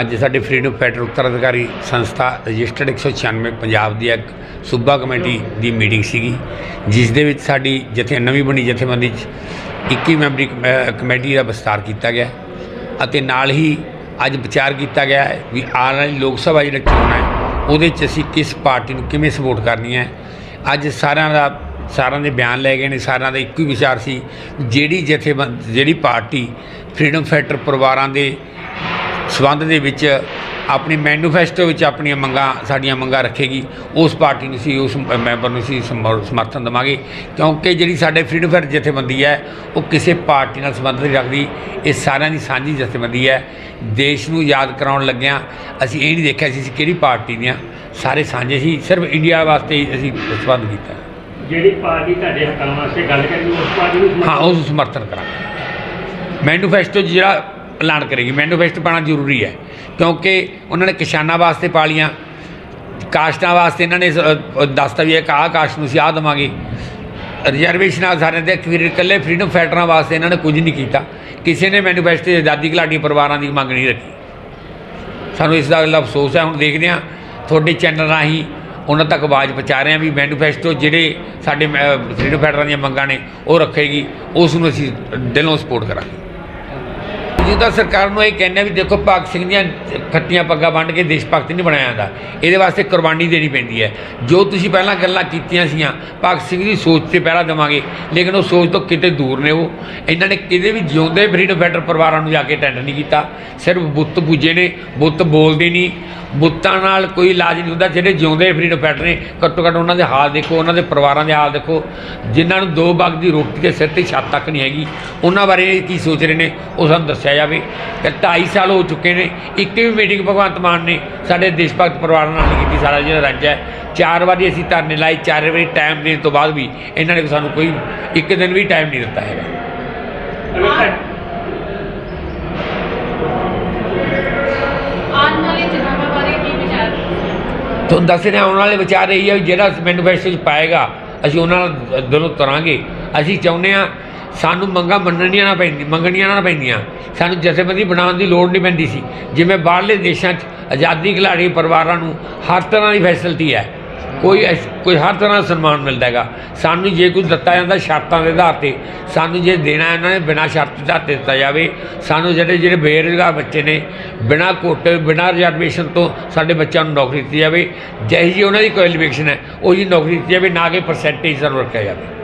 ਅੱਜ ਸਾਡੇ ਫਰੀਡਮ ਫੈਟਰ ਉੱਤਰਾਧਿਕਾਰੀ ਸੰਸਥਾ ਰਜਿਸਟਰਡ 196 ਪੰਜਾਬ ਦੀ ਇੱਕ ਸੂਬਾ ਕਮੇਟੀ ਦੀ ਮੀਟਿੰਗ ਸੀਗੀ, ਜਿਸ ਦੇ ਵਿੱਚ ਸਾਡੀ ਜਥੇ, ਨਵੀਂ ਬਣੀ ਜਥੇਬੰਦੀ 'ਚ 21 ਮੈਂਬਰੀ ਕਮੇਟੀ ਦਾ ਵਿਸਤਾਰ ਕੀਤਾ ਗਿਆ ਅਤੇ ਨਾਲ ਹੀ ਅੱਜ ਵਿਚਾਰ ਕੀਤਾ ਗਿਆ ਹੈ ਵੀ ਆਉਣ ਵਾਲੀ ਲੋਕ ਸਭਾ ਜਿਹੜੀ ਚੋਣ ਹੈ, ਉਹਦੇ 'ਚ ਅਸੀਂ ਕਿਸ ਪਾਰਟੀ ਨੂੰ ਕਿਵੇਂ ਸਪੋਰਟ ਕਰਨੀ ਹੈ? ਅੱਜ ਸਾਰਿਆਂ ਦਾ, ਸਾਰਿਆਂ ਦੇ ਬਿਆਨ ਲੈ ਗਏ ਨੇ, ਸਾਰਿਆਂ ਦਾ ਇੱਕੋ ਹੀ ਵਿਚਾਰ ਸੀ ਜਿਹੜੀ ਜਥੇਬੰਦੀ ਜਿਹੜੀ ਪਾਰਟੀ ਫਰੀडम ਫਾਈਟਰ ਪਰਿਵਾਰਾਂ ਦੇ ਸਬੰਧ ਦੇ ਵਿੱਚ ਆਪਣੀ ਮੈਨੀਫੈਸਟੋ ਵਿੱਚ ਆਪਣੀਆਂ ਮੰਗਾਂ ਸਾਡੀਆਂ ਮੰਗਾਂ ਰੱਖੇਗੀ। ਉਸ ਪਾਰਟੀ ਨੂੰ ਸੀ ਉਸ ਮੈਂਬਰ ਨੂੰ ਸੀ ਸਮਰ- ਸਮਰਥਨ ਦੇਵਾਂਗੇ। ਕਿਉਂਕਿ ਜਿਹੜੀ ਸਾਡੇ ਫਰੀडम ਫਾਈਟਰ ਜਥੇਬੰਦੀ ਹੈ ਉਹ ਕਿਸੇ ਪਾਰਟੀ ਨਾਲ ਸੰਬੰਧ ਨਹੀਂ ਰੱਖਦੀ। ਇਹ ਸਾਰਿਆਂ ਦੀ ਸਾਂਝੀ ਜਥੇਬੰਦੀ ਹੈ। ਦੇਸ਼ ਨੂੰ ਯਾਦ ਕਰਾਉਣ ਲੱਗਿਆਂ ਅਸੀਂ ਇਹ ਨਹੀਂ ਦੇਖਿਆ ਸੀ ਕਿਹੜੀ ਪਾਰਟੀ ਦੀਆਂ। ਸਾਰੇ ਸਾਂਝੇ ਸੀ ਸਿਰਫ ਇੰਡੀਆ ਵਾਸਤੇ ਹੀ ਅਸੀਂ ਸੰਬੰਧ ਕੀਤਾ। ਜਿਹੜੀ ਪਾਰਟੀ ਤੁਹਾਡੇ ਹੱਕਾਂ ਵਾਸਤੇ ਗੱਲ ਕਰੀ ਉਸ ਪਾਰਟੀ ਨੂੰ ਹਾਂ ਉਸ ਸਮਰਥਨ ਕਰਾਂਗੇ। ਮੈਨੀਫੈਸਟੋ ਜਿਹੜਾ ਐਲਾਨ ਕਰੇਗੀ। ਮੈਨੀਫੈਸਟੋ ਪਾਣਾ ਜ਼ਰੂਰੀ ਹੈ, ਕਿਉਂਕਿ ਉਹਨਾਂ ਨੇ ਕਿਸਾਨਾਂ ਵਾਸਤੇ ਪਾਲੀਆਂ, ਕਾਸ਼ਤਾਂ ਵਾਸਤੇ ਇਹਨਾਂ ਨੇ ਦੱਸਤਾ ਵੀ ਇੱਕ ਆਹ ਕਾਸ਼ਤ ਨੂੰ ਅਸੀਂ ਆਹ ਦੇਵਾਂਗੇ। ਰਿਜ਼ਰਵੇਸ਼ਨ ਆ ਸਾਰਿਆਂ ਦੇ ਫਿਰ ਇਕੱਲੇ ਫਰੀडम ਫਾਈਟਰਾਂ ਵਾਸਤੇ ਇਹਨਾਂ ਨੇ ਕੁਝ ਨਹੀਂ ਕੀਤਾ। ਕਿਸੇ ਨੇ ਮੈਨੀਫੈਸਟੋ ਆਜ਼ਾਦੀ ਘਲਾਟੀ ਪਰਿਵਾਰਾਂ ਦੀ ਮੰਗ ਨਹੀਂ ਰੱਖੀ। ਸਾਨੂੰ ਇਸ ਦਾ ਅਗਲਾ ਅਫਸੋਸ ਹੈ, ਹੁਣ ਦੇਖਦੇ ਹਾਂ, ਤੁਹਾਡੇ ਚੈਨਲ ਰਾਹੀਂ ਉਹਨਾਂ ਤੱਕ ਆਵਾਜ਼ ਪਹੁੰਚਾ ਰਹੇ ਹਾਂ ਵੀ ਮੈਨੂਫੈਸਟੋ ਜਿਹੜੇ ਸਾਡੇ ਫਰੀडम ਫਾਈਟਰਾਂ ਦੀਆਂ ਮੰਗਾਂ ਨੇ, ਉਹ ਰੱਖੇਗੀ, ਉਸ ਨੂੰ ਅਸੀਂ ਦਿਲੋਂ ਸਪੋਰਟ ਕਰਾਂਗੇ। ਮੌਜੂਦਾ ਸਰਕਾਰ ਨੂੰ ਇਹ ਕਹਿੰਦੇ ਵੀ ਦੇਖੋ ਭਗਤ ਸਿੰਘ ਦੀਆਂ ਖੱਟੀਆਂ ਪੱਗਾਂ ਵੰਡ ਕੇ ਦੇਸ਼ ਭਗਤ ਨਹੀਂ ਬਣਾਇਆ ਜਾਂਦਾ। ਇਹਦੇ ਵਾਸਤੇ ਕੁਰਬਾਨੀ ਦੇਣੀ ਪੈਂਦੀ ਹੈ। ਜੋ ਤੁਸੀਂ ਪਹਿਲਾਂ ਗੱਲਾਂ ਕੀਤੀਆਂ ਸੀਆਂ, ਭਗਤ ਸਿੰਘ ਦੀ ਸੋਚ ਤੇ ਪਹਿਰਾ ਦੇਵਾਂਗੇ, ਲੇਕਿਨ ਉਹ ਸੋਚ ਤੋਂ ਕਿਤੇ ਦੂਰ ਨੇ ਉਹ। ਇਹਨਾਂ ਨੇ ਕਿਤੇ ਵੀ ਜਿਉਂਦੇ ਫਰੀडम ਫਾਈਟਰ ਪਰਿਵਾਰਾਂ ਨੂੰ ਜਾ ਕੇ ਅਟੈਂਡ ਨਹੀਂ ਕੀਤਾ। ਸਿਰਫ ਬੁੱਤ ਪੂਜੇ ਨੇ, ਬੁੱਤ ਬੋਲਦੇ ਨਹੀਂ। ਬੁੱਤਾਂ ਨਾਲ ਕੋਈ ਇਲਾਜ ਨਹੀਂ ਹੁੰਦਾ, ਜਿਹੜੇ ਜਿਉਂਦੇ ਫਰੀडम ਫਾਈਟਰ ਨੇ, ਘੱਟੋ ਘੱਟ ਉਹਨਾਂ ਦੇ ਹਾਲ ਦੇਖੋ, ਉਹਨਾਂ ਦੇ ਪਰਿਵਾਰਾਂ ਦੇ ਹਾਲ ਦੇਖੋ। ਜਿਨ੍ਹਾਂ ਨੂੰ ਦੋ ਬਾਗ ਦੀ ਰੋਟੀ ਦੇ ਸਿਰ ਤੇ ਛੱਤ ਤੱਕ ਨਹੀਂ ਹੈਗੀ, ਉਹਨਾਂ ਬਾਰੇ ਕੀ ਸੋਚ ਰਹੇ ਨੇ, ਉਹ ਸਾਨੂੰ ਦੱਸਿਆ ਜਾਵੇ ਕਿ 2.5 ਸਾਲ ਹੋ ਚੁੱਕੇ ਨੇ ਇੱਕ ਵੀ ਮੀਟਿੰਗ ਭਗਵੰਤ ਮਾਨ ਨੇ ਸਾਡੇ ਦੇਸ਼ ਭਗਤ ਪਰਿਵਾਰਾਂ ਨਾਲ ਨਹੀਂ ਕੀਤੀ ਸਾਰਾ ਜਿਹੜਾ ਰਾਜ ਹੈ। ਚਾਰ ਵਾਰੀ ਅਸੀਂ ਧਰਨੇ ਲਾਏ ਚਾਰ ਵਾਰੀ ਟਾਈਮ ਦੇਣ ਤੋਂ ਬਾਅਦ ਵੀ ਇਹਨਾਂ ਨੇ ਸਾਨੂੰ ਕੋਈ ਇੱਕ ਦਿਨ ਵੀ ਟਾਈਮ ਨਹੀਂ ਦਿੱਤਾ ਹੈਗਾ। ਤੁਹਾਨੂੰ ਦੱਸ ਰਿਹਾ ਆਉਣ ਵਾਲੇ ਵਿਚਾਰ ਇਹੀ ਹੈ ਜਿਹੜਾ ਮੈਨੀਫੈਸਟੋ 'ਚ ਪਾਏਗਾ ਅਸੀਂ ਉਹਨਾਂ ਨਾਲ ਦਿਲੋਂ ਤੁਰਾਂਗੇ ਅਸੀਂ ਚਾਹੁੰਦੇ ਹਾਂ ਸਾਨੂੰ ਮੰਗਾਂ ਮੰਨਣੀਆਂ ਨਾ ਪੈਂਦੀ ਮੰਗਣੀਆਂ ਨਾ ਪੈਂਦੀਆਂ। ਸਾਨੂੰ ਜਥੇਬੰਦੀ ਬਣਾਉਣ ਦੀ ਲੋੜ ਨਹੀਂ ਪੈਂਦੀ ਸੀ। ਜਿਵੇਂ ਬਾਹਰਲੇ ਦੇਸ਼ਾਂ 'ਚ ਆਜ਼ਾਦੀ ਖਿਲਾੜੀ ਪਰਿਵਾਰਾਂ ਨੂੰ ਹਰ ਤਰ੍ਹਾਂ ਦੀ ਫੈਸਿਲਿਟੀ ਹੈ। ਕੋਈ ਕੋਈ ਹਰ ਤਰ੍ਹਾਂ ਦਾ ਸਨਮਾਨ ਮਿਲਦਾ ਹੈਗਾ। ਸਾਨੂੰ ਜੇ ਕੁਝ ਦਿੱਤਾ ਜਾਂਦਾ ਸ਼ਰਤਾਂ ਦੇ ਆਧਾਰ ਤੇ, ਸਾਨੂੰ ਜੇ ਦੇਣਾ ਇਹਨਾਂ ਨੇ ਬਿਨਾਂ ਸ਼ਰਤ ਦਾ ਦਿੱਤਾ ਜਾਵੇ, ਸਾਨੂੰ ਜਿਹੜੇ ਜਿਹੜੇ ਬੇਰੁਜ਼ਗਾਰ ਬੱਚੇ ਨੇ, ਬਿਨਾਂ ਕੋਟੇ, ਬਿਨਾਂ ਰਿਜ਼ਰਵੇਸ਼ਨ ਤੋਂ ਸਾਡੇ ਬੱਚਿਆਂ ਨੂੰ ਨੌਕਰੀ ਦਿੱਤੀ ਜਾਵੇ। ਜਿਹੀ ਜੀ ਉਹਨਾਂ ਦੀ ਕੁਆਲੀਫਿਕੇਸ਼ਨ ਹੈ, ਉਹ ਜੀ ਨੌਕਰੀ ਦਿੱਤੀ ਜਾਵੇ, ਨਾ ਕਿ ਪਰਸੈਂਟੇਜ ਸਾਨੂੰ ਰੱਖਿਆ ਜਾਵੇ।